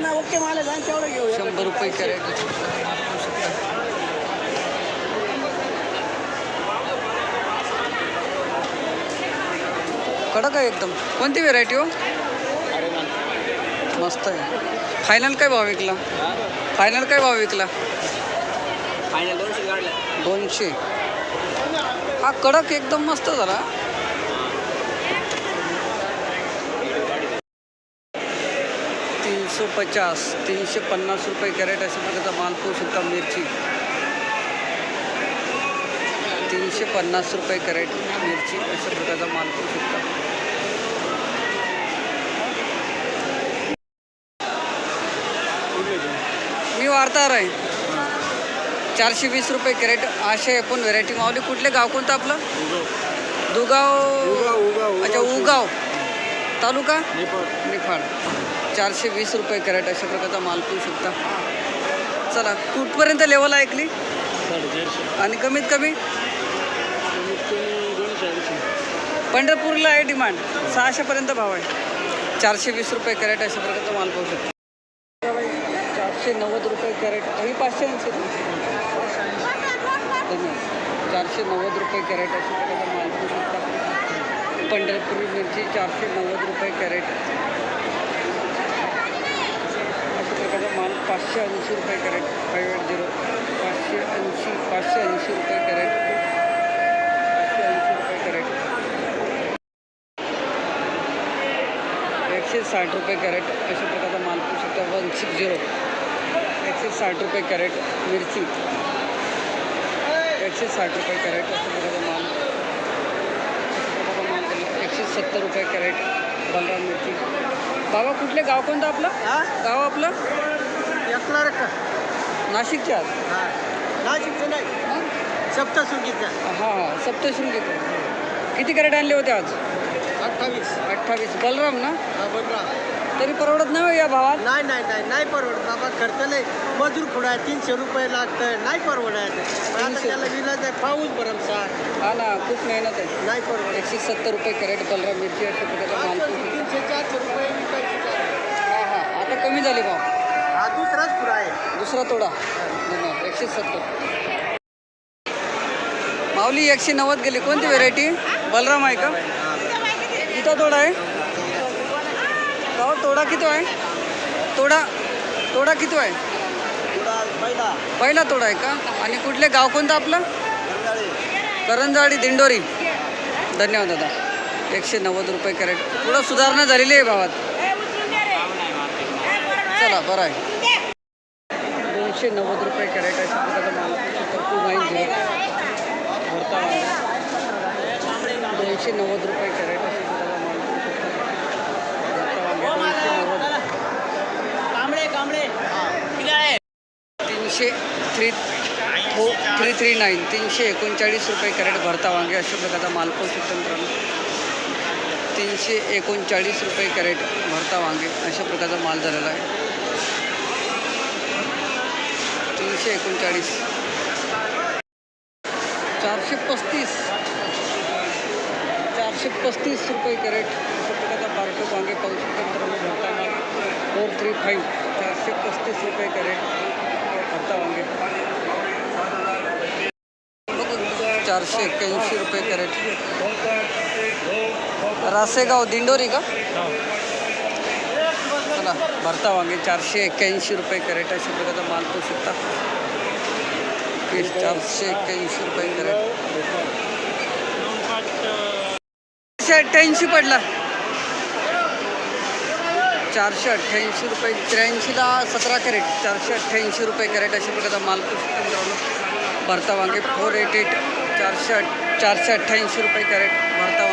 ना ओके मला जाण तेवढं घेऊ. शंभर रुपये कॅरेट कडक आहे एकदम. कोणती व्हेरायटी हो? मस्त आहे. फायनल काय भाव विकला? फायनल काय भाव विकला? फायनल दोनशे दोनशे. हा कडक एकदम मस्त झाला. तीनशे पचास तीनशे पन्नास रुपये कॅरेट अशा प्रकारचा माल पाहू शकता मिरची. तीनशे पन्नास रुपये कॅरेट मिरची अशा प्रकारचा माल पाहू शकता मी वार्ताहर आहे. चारशे वीस रुपये कॅरेट असे पण व्हेरायटी मावली कुठले गाव कोणतं आपलं? दुगाव. अच्छा उगाव. तालुका? निफाड चारशे वीस रुपये कॅरेट अशा प्रकारचा माल पिऊ शकता. चला कुठपर्यंत लेवल ऐकली आणि कमीत कमी? पंढरपूरला आहे डिमांड सहाशेपर्यंत भाव आहे. चारशे वीस रुपये कॅरेट अशा प्रकारचा माल पाहू शकता. चारशे नव्वद रुपये कॅरेट. ही पाचशे ऐंशी धन्यवाद. चारशे नव्वद रुपये कॅरेट अशा प्रकारचा माल पाहू शकता. पंढरपुरी मिरची चारशे नव्वद रुपये कॅरेट अशा प्रकारचा माल पाचशे ऐंशी रुपये कॅरेट फाईव्ह एट झिरो पाचशे ऐंशी पाचशे ऐंशी रुपये कॅरेट पाचशे ऐंशी रुपये कॅरेट. एकशे साठ रुपये कॅरेट अशा प्रकारचा माल पाहू शकता वन सिक्स झिरो. एकशे साठ रुपये कॅरेट मिरची. एकशे साठ रुपये कॅरेट अशा प्रकारचा माल. प्रकारचा माल. एकशे सत्तर रुपये कॅरेट बलराम मिरची. बाबा कुठले? गाव कोणतं आपलं? गाव आपलं? एकला का? नाशिकचे आहात हा. नाशिकचं नाही. सप्तशृंगीचा. हां हां. सप्तशृंगी. किती कॅरेट आणले होते आज? अठ्ठावीस. अठ्ठावीस. बलराम ना? हा बघा तरी परवडत नाही हो या भावात? नाही नाही नाही नाही परवडत बाबा. खर्च नाही. मजूर खुडा आहे. तीनशे रुपये लागतं नाही परवडायचं पण आता तीनशे. त्याला विलाज आहे. पाऊस भरमसार हा ना खूप मेहनत आहे. नाही परवडत. एकशे सत्तर रुपये कॅरेट बलराम मिरची माल शकता. तीनशे चारशे रुपये विकायची. हा हा. आता कमी झाले भाव. दुसरा तोडा. एकशे सत्तर. माऊली एकशे नव्वद गेली. कोणती व्हेरायटी बलराम आहे का? किती तोडा आहे? गाव तोडा किती आहे? तोडा तोडा किती आहे? पहिला पहिला तोडा आहे का? आणि कुठले गाव कोणतं आपलं? करंजाडी दिंडोरी. धन्यवाद दादा. एकशे नव्वद रुपये कॅरेट. थोडं सुधारणा झालेली आहे भावात. चला बरं आहे. दोनशे नव्वद रुपये कॅरेट अशा प्रकारचा माल टू नाईन झिरो भरता वांगे दोनशे नव्वद रुपये कॅरेट कांबळे तीनशे थ्री हो थ्री थ्री नाईन. तीनशे एकोणचाळीस रुपये कॅरेट भरता वांगे अशा प्रकारचा माल पाहू शकतो मित्रांनो तीनशे एकोणचाळीस रुपये कॅरेट भरता वांगे अशा प्रकारचा माल झालेला आहे. तीनशे एकोणचाळीस. चारशे पस्तीस. चारशे पस्तीस रुपये कॅरेट. अशा प्रकारचा बारको वांगे पाहू शकतो मित्रांनो भरता फोर थ्री फाईव्ह. चारशे पस्तीस रुपये कॅरेट. भरता वांगे. चारशे एक्क्याऐंशी रुपये कॅरेट. रासेगाव, दिंडोरी का? चला भरता वांगे चारशे एक्क्याऐंशी रुपये कॅरेट अशा प्रकारचा माल पाहू शकता केस चारशे एक्क्याऐंशी रुपये कॅरेट. चारशे अठ्ठ्याऐंशी पडला. चारशे अठ्ठ्याऐंशी रुपये त्र्याऐंशीला सतरा कॅरेट. चारशे अठ्ठ्याऐंशी रुपये कॅरेट अशा प्रकारचा माल पाहू शकता मित्रांनो भरता वांगे फोर एट एट चारशे चारशे अठ्ठ्याऐंशी रुपये कॅरेट भरता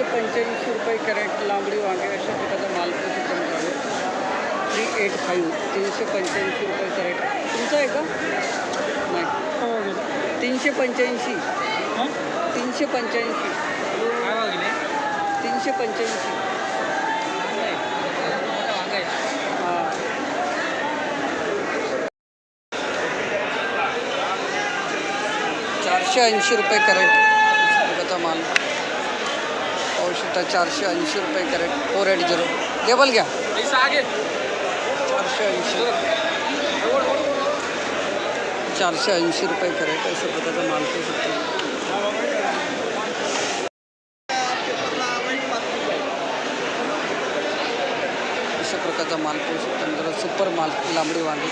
तीनशे पंच्याऐंशी रुपये कॅरेट लांबडी वांगे अशा प्रकारचा माल शकता मित्रांनो थ्री एट फाईव्ह तीनशे पंच्याऐंशी रुपये कॅरेट. तुमचं आहे का? नाही. तीनशे पंच्याऐंशी तीनशे पंच्याऐंशी तीनशे पंच्याऐंशी चारशे ऐंशी रुपये कॅरेट प्रकारचा माल. शकता चारशे ऐंशी रुपये crate four eight zero. Label घ्या. चारशे ऐंशी. चारशे ऐंशी रुपये कॅरेट अशा प्रकारचा माल पाहू शकतो अशा प्रकारचा माल पाहू शकतो जरा सुपर माल लांबडी वांगी.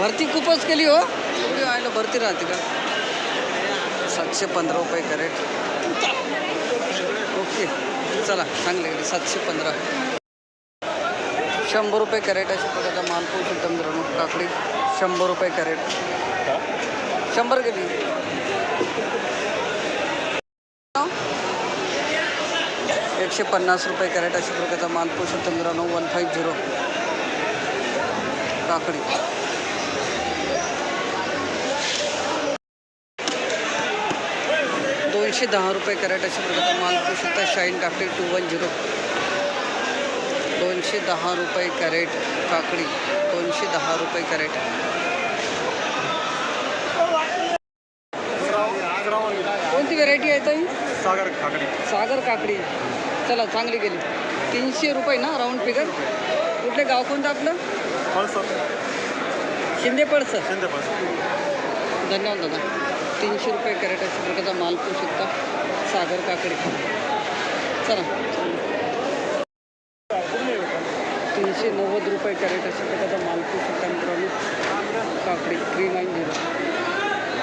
भरती खूपच केली हो. व्हायला भरती राहते का? सातशे पंधरा रुपये कॅरेट. ओके चला चांगले सातशे पंधरा. शंभर रुपये कॅरेट अशा प्रकारचा माल सुद्धा मित्रांनो काकडी शंभर रुपये कॅरेट. शंभर गेली. एकशे पन्नास रुपये कॅरेट अशा प्रकारचा माल सुद्धा मित्रांनो वन फाईव्ह झिरो. काकडी. दोनशे दहा रुपये कॅरेट अशा प्रकारचा माल पाहू शकता. शाईन काकडी टू वन झिरो. दोनशे दहा रुपये कॅरेट काकडी. दोनशे दहा रुपये कॅरेट. कोणती व्हेरायटी आहे ताई? सागर खाकडी सागर काकडी. चला चांगली गेली. तीनशे रुपये ना राऊंड फिगर कुठले गाव कोणतं आपलं? पळसर. शिंदे पडसं शिंदे पळसर. धन्यवाद दादा. तीनशे रुपये कॅरेट अशा प्रकारचा माल पाहू शकता. सागर काकडी. चला. तीनशे नव्वद रुपये कॅरेट अशा प्रकारचा माल पाहू शकता मित्रांनो. काकडी. थ्री नाईन झिरो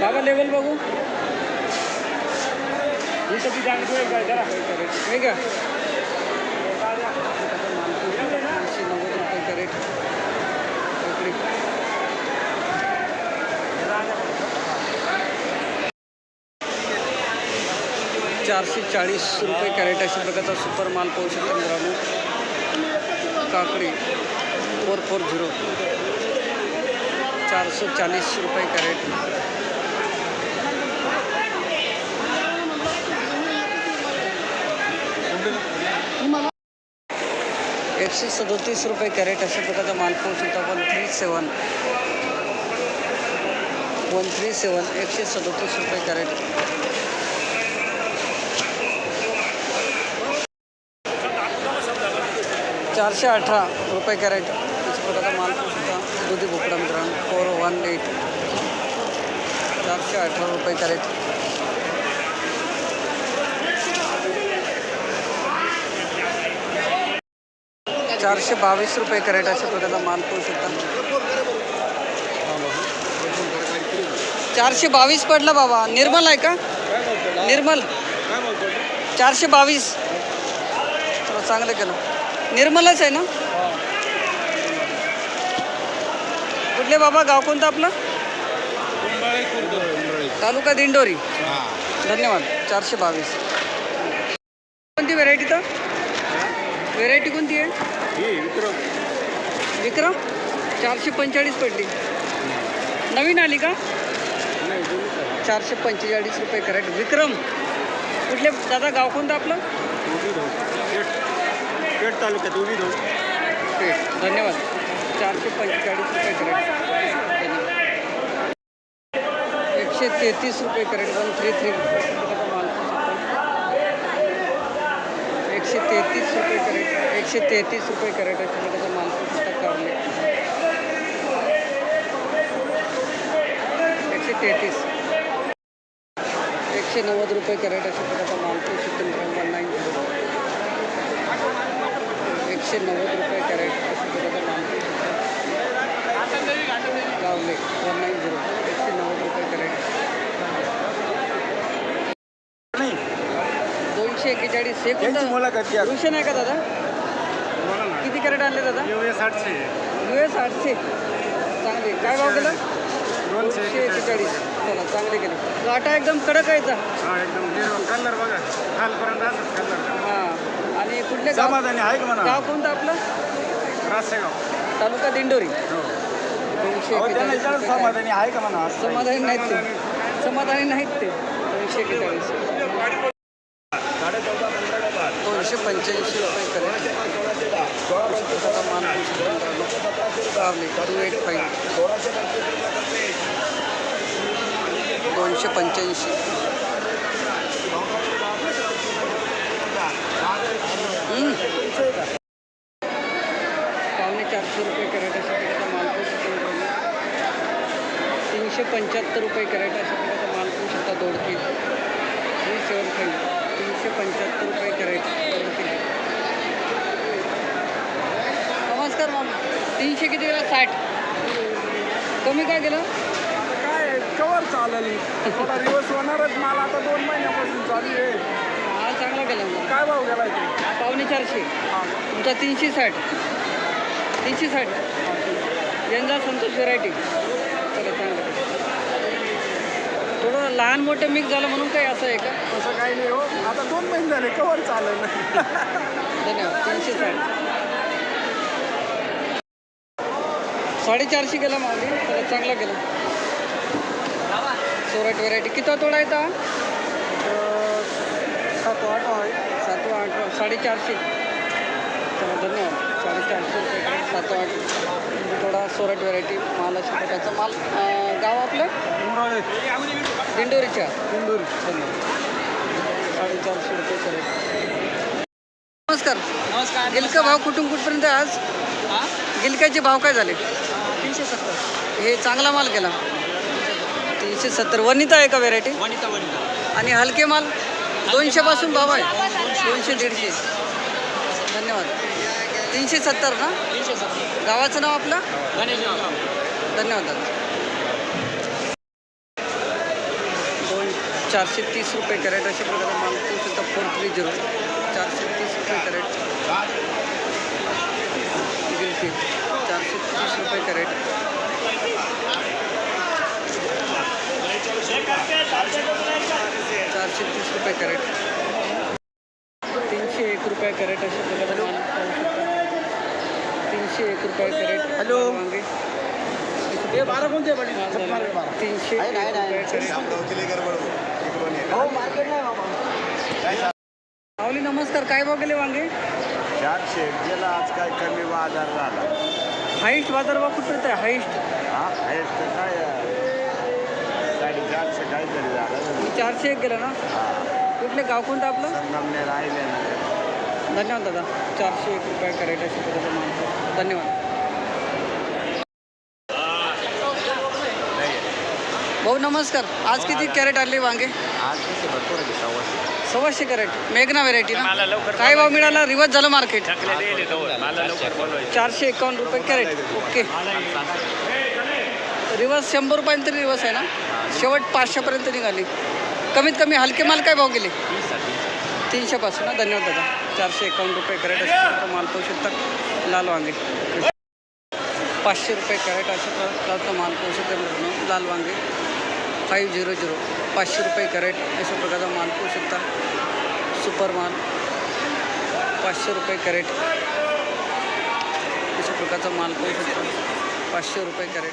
बाबा लेवल बघू. कॅरेट हे का तीनशे नव्वद रुपये कॅरेट काकडी चारशे चाळीस रुपये कॅरेट अशा प्रकारचा सुपर माल पाहू शकता मित्रांनो. काकडी फोर फोर झिरो चारशे चाळीस रुपये कॅरेट. एकशे सदोतीस रुपये कॅरेट अशा प्रकारचा माल पाहू शकता one three seven one three seven एकशे सदोतीस रुपये कॅरेट. चारशे अठरा रुपये कॅरेट. प्रकारचा माल शकता दुधी बोकडा मित्रांनो, फोर वन एट. चारशे अठरा रुपये कॅरेट. चारशे बावीस रुपये कॅरेट अशा प्रकारचा माल पाहू शकता चारशे बावीस पडला बाबा. निर्मल आहे का? निर्मल. चारशे बावीस. चांगलं केलं. निर्मलच आहे ना? कुठले बाबा? गाव कोणतं आपलं? तालुका दिंडोरी. धन्यवाद. चारशे बावीस. कोणती व्हेरायटी तर? व्हेरायटी कोणती आहे? विक्रम. चारशे पंचेचाळीस पडली. नवीन आली का? चारशे पंचेचाळीस रुपये कॅरेट. विक्रम. कुठले दादा गाव कोणतं आपलं? पेठ तालुक्यात उभी दोन धन्यवाद. चारशे पंचेचाळीस रुपये कॅरेट एकशे तेहतीस रुपये कॅरेट वन थ्री थ्री एकशे तेहतीस रुपये कॅरेट एकशे तेहतीस रुपये कॅरेट असं प्रकारचा माल पुस्तक कारले एकशे तेहतीस. एकशे नव्वद रुपये कॅरेट असं प्रकारचा माल पुस्तक वन नाईन एकशे नव्वद रुपये कॅरेट अशा प्रकारचा माल लावले वन नाईन झिरो एकशे नव्वद रुपये कॅरेट. नाही दोनशे एक्केचाळीस हे त्यांची कोणतं रुशन आहे का दादा? किती कॅरेट आणले दादा? साठशे यू एस आठशे. चांगले. काय भाव केला? दोनशे एक्केचाळीस. चला चांगले केले. काटा एकदम कडक आहे. हा एकदम कलर बघा. खालपर्यंत असंच कलर हां. कुठले गाव समाधानी आहे का म्हणा? गाव कोणतं आपलं? रासेगाव तालुका दिंडोरी. हो. दोनशे अहो, त्यांना. समाधानी आहे का म्हणा? असं. समाधानी नाहीत ते. समाधानी. नाहीत ते. दोनशे दोनशे पंच्याऐंशी रुपये करेल पुस्तकाचा मान मित्रांनो टू एट फाईव्ह दोनशे पंच्याऐंशी. पावणे चारशे रुपये कॅरेट अशा प्रकारचा माल पाहू तीनशे पंच्याहत्तर रुपये कॅरेट अशा प्रकारचा माल पाहू शकता दोडकी सेवन खाईल तीनशे पंच्याहत्तर रुपये कॅरेट नमस्कार मामा. तीनशे किती गेला? साठ. कमी काय केलं? काय कवर चालेल. रिवर्स दिवस होणारच. माल आता दोन महिन्यापासून चालू आहे. मग काय भाव पावणे चारशे. तुमचा तीनशे साठ. तीनशे साठ. यंदा संतोष व्हेरायटी. चला चांगलं. थोडं लहान मोठं मिक्स झालं म्हणून काही असं आहे का? तसं काही नाही हो. आता दोन महिने झाले कवर चालेल धन्यवाद. तीनशे साठ. साडेचारशे गेला तर चांगला गेला. सोरट व्हेरायटी. किती तोडा येता सात आठ आहे. सात आठ साडेचारशे. चला धन्यवाद. साडेचारशे रुपये किलो, सात आठ थोडा सोरट व्हेरायटी माल अशा प्रकारचा माल. गाव आपलं? दिंडोरीच्या. इंदूर साडेचारशे रुपये करेल नमस्कार. नमस्कार गिलका भाव कुठून कुठपर्यंत आज? गिलक्याचे भाव काय झाले? तीनशे सत्तर. हे चांगला माल केला. तीनशे सत्तर. वनिता आहे का व्हेरायटी वनिता वनिता. आणि हलके माल? दोनशेपासून भाव आहे. दोनशे दीडशे. धन्यवाद. तीनशे सत्तर ना? गावाचं नाव आपलं? धन्यवाद दादा. दोन चारशे तीस रुपये कॅरेट अशा प्रकारे माल पाहू फोर थ्री झिरो. चारशे तीस रुपये कॅरेट. गिलकी चारशे तीस रुपये कॅरेट. चारशे तीस रुपये कॅरेट. तीनशे एक रुपये कॅरेट पाहू शकता तीनशे एक रुपये कॅरेट. हॅलो. वांगे. हे बारा कोणते. तीनशे कॅरेट. हो मार्केट नाही मामा माऊली नमस्कार. काय भाव गेले वांगे? चारशे. गेला आज काय कमी बाजार झाला. हाईस्ट बाजारभाव कुठपर्यंत आहे? हाईस्ट. हा तर काय काहीतरी झालं. चारशे एक गेलं ना? हा कुठले? गाव कोणतं आपलं? संगमने राहिले ना. धन्यवाद दादा. चारशे एक रुपये कॅरेट अशा धन्यवाद. भाऊ नमस्कार. आज किती कॅरेट आणले वांगे? आज किती भरपूर आहे सव्वाशे. सव्वाशे कॅरेट. मेघना व्हेरायटी ना? काय भाव मिळाला? रिवर्स झालं मार्केट चारशे. एकावन्न रुपये कॅरेट. ओके. रिवर्स शंभर रुपयांनी तरी रिवर्स आहे ना? शेवट पाचशेपर्यंत निघाली. कमीत कमी हलके माल काय भाव गेले? तीनशेपासून ना धन्यवाद दादा. चारशे एकावन्न रुपये कॅरेट अशा माल पाहू शकता लाल वांगे. पाचशे रुपये कॅरेट अशा प्रकारचा माल पाहू शकता मित्रांनो लाल वांगे. फाईव्ह झिरो झिरो पाचशे रुपये कॅरेट अशा प्रकारचा माल पाहू शकता सुपर माल. पाचशे रुपये कॅरेट. अशा प्रकारचा माल पाहू शकता पाचशे रुपये कॅरेट.